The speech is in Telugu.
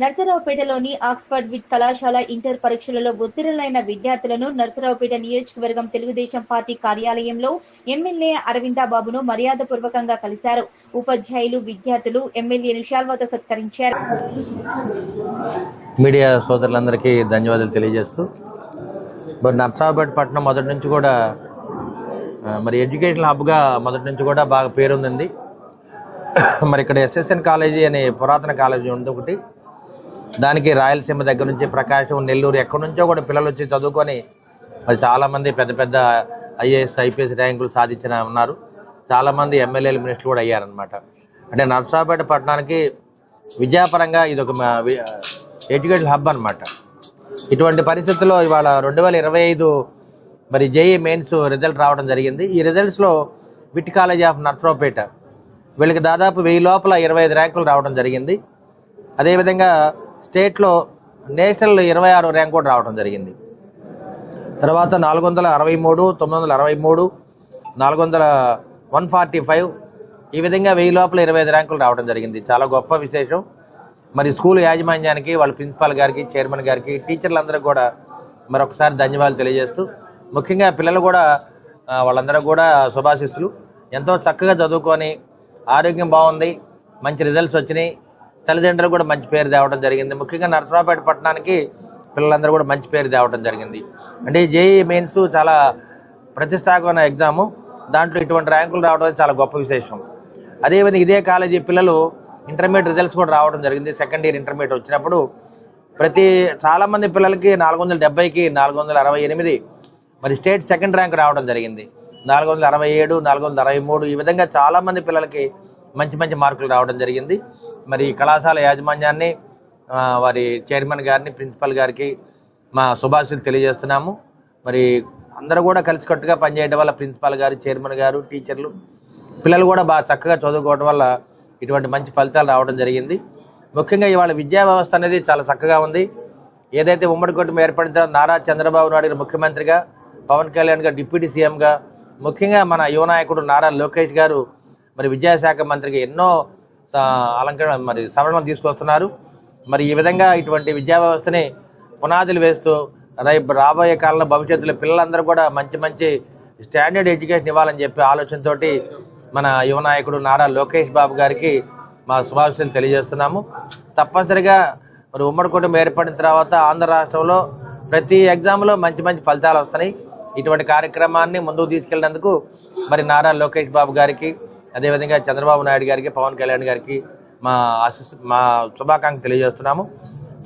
నర్సరావుపేటలోని ఆక్స్ఫర్డ్ విత్ కళాశాల ఇంటర్ పరీక్షలలో ఉత్తీర్ణులైన విద్యార్థులను నర్సరావుపేట నియోజకవర్గం తెలుగుదేశం పార్టీ కార్యాలయంలో ఎమ్మెల్యే అరవిందాబాబును మర్యాదపూర్వకంగా కలిశారు. ఉపాధ్యాయులు విద్యార్థులు ఎమ్మెల్యేను శాల్వాతో సత్కరించారు. మీడియా సోదరులందరికీ ధన్యవాదాలు తెలియజేస్తూ మరి నర్సరావుపేట పట్టణం మొదటి నుంచి కూడా మరి ఎడ్యుకేషన్ హబ్గా మొదటి నుంచి కూడా బాగా పేరుంది మరి ఇక్కడ ఎస్ఎస్ఎన్ కాలేజీ అనే పురాతన కాలేజీ ఉంది ఒకటి. దానికి రాయలసీమ దగ్గర నుంచి ప్రకాశం నెల్లూరు ఎక్కడి నుంచో కూడా పిల్లలు వచ్చి చదువుకొని మరి చాలామంది పెద్ద పెద్ద ఐఏఎస్ ఐపీఎస్ ర్యాంకులు సాధించిన ఉన్నారు. చాలామంది ఎమ్మెల్యేలు మినిస్టర్లు కూడా అయ్యారనమాట అంటే నర్సాపేట పట్టణానికి విద్యాపరంగా ఇది ఒక మా ఎడ్యుకేషన్ హబ్ అనమాట ఇటువంటి పరిస్థితుల్లో ఇవాళ రెండు వేల ఇరవై ఐదు మరి జేఈ మెయిన్స్ రిజల్ట్ రావడం జరిగింది. ఈ రిజల్ట్స్లో విట్ కాలేజ్ ఆఫ్ నర్సరావుపేట వీళ్ళకి దాదాపు వెయ్యి లోపల ఇరవై ఐదు ర్యాంకులు రావడం జరిగింది. అదేవిధంగా స్టేట్లో నేషనల్ ఇరవై ఆరు ర్యాంక్ కూడా రావడం జరిగింది. తర్వాత నాలుగు వందల అరవై మూడు తొమ్మిది వందల అరవై మూడు నాలుగు వందల వన్ ఫార్టీ ఫైవ్ ఈ విధంగా వెయ్యి లోపల ఇరవై ఐదు ర్యాంకులు రావడం జరిగింది. చాలా గొప్ప విశేషం. మరి స్కూల్ యాజమాన్యానికి వాళ్ళ ప్రిన్సిపాల్ గారికి చైర్మన్ గారికి టీచర్లందరూ కూడా మరొకసారి ధన్యవాదాలు తెలియజేస్తూ ముఖ్యంగా పిల్లలు కూడా వాళ్ళందరూ కూడా శుభాశిస్తులు. ఎంతో చక్కగా చదువుకొని ఆరోగ్యం బాగుంది. మంచి రిజల్ట్స్ వచ్చినాయి. తల్లిదండ్రులు కూడా మంచి పేరు తేవడం జరిగింది. ముఖ్యంగా నరసరావుపేట పట్టణానికి పిల్లలందరూ కూడా మంచి పేరు తేవడం జరిగింది. అంటే జేఈ మెయిన్స్ చాలా ప్రతిష్టాకమైన ఎగ్జాము. దాంట్లో ఇటువంటి ర్యాంకులు రావడం అనేది చాలా గొప్ప విశేషం. అదేవిధంగా ఇదే కాలేజీ పిల్లలు ఇంటర్మీడియట్ రిజల్ట్స్ కూడా రావడం జరిగింది. సెకండ్ ఇయర్ ఇంటర్మీడియట్ వచ్చినప్పుడు ప్రతి చాలామంది పిల్లలకి నాలుగు వందల డెబ్బైకి నాలుగు వందల అరవై ఎనిమిది మరి స్టేట్ సెకండ్ ర్యాంక్ రావడం జరిగింది. నాలుగు వందల అరవై ఏడు నాలుగు వందల అరవై మూడు ఈ విధంగా చాలామంది పిల్లలకి మంచి మంచి మార్కులు రావడం జరిగింది. మరి కళాశాల యాజమాన్యాన్ని వారి చైర్మన్ గారిని ప్రిన్సిపల్ గారికి మా శుభాశీలు తెలియజేస్తున్నాము. మరి అందరూ కూడా కలిసికట్టుగా పనిచేయడం వల్ల ప్రిన్సిపాల్ గారు చైర్మన్ గారు టీచర్లు పిల్లలు కూడా బాగా చక్కగా చదువుకోవడం వల్ల ఇటువంటి మంచి ఫలితాలు రావడం జరిగింది. ముఖ్యంగా ఇవాళ విద్యా వ్యవస్థ అనేది చాలా చక్కగా ఉంది. ఏదైతే ఉమ్మడి కుటుంబం ఏర్పడిన నారా చంద్రబాబు నాయుడు గారు ముఖ్యమంత్రిగా పవన్ కళ్యాణ్ గారు డిప్యూటీ సీఎంగా ముఖ్యంగా మన యువ నాయకుడు నారా లోకేష్ గారు మరి విద్యాశాఖ మంత్రిగా ఎన్నో అలంకరణ మరి సవరణ తీసుకొస్తున్నారు. మరి ఈ విధంగా ఇటువంటి విద్యా వ్యవస్థని పునాదులు వేస్తూ రేపు రాబోయే కాలంలో భవిష్యత్తులో పిల్లలందరూ కూడా మంచి మంచి స్టాండర్డ్ ఎడ్యుకేషన్ ఇవ్వాలని చెప్పి ఆలోచనతోటి మన యువ నాయకుడు నారా లోకేష్ బాబు గారికి మా శుభాశీస్సులు తెలియజేస్తున్నాము. తప్పనిసరిగా మరి ఉమ్మడి కుటుంబం ఏర్పడిన తర్వాత ఆంధ్ర రాష్ట్రంలో ప్రతి ఎగ్జామ్లో మంచి మంచి ఫలితాలు వస్తున్నాయి. ఇటువంటి కార్యక్రమాన్ని ముందుకు తీసుకెళ్ళినందుకు మరి నారా లోకేష్ బాబు గారికి అదేవిధంగా చంద్రబాబు నాయుడు గారికి పవన్ కళ్యాణ్ గారికి మా ఆశీస్ మా శుభాకాంక్షలు తెలియజేస్తున్నాము.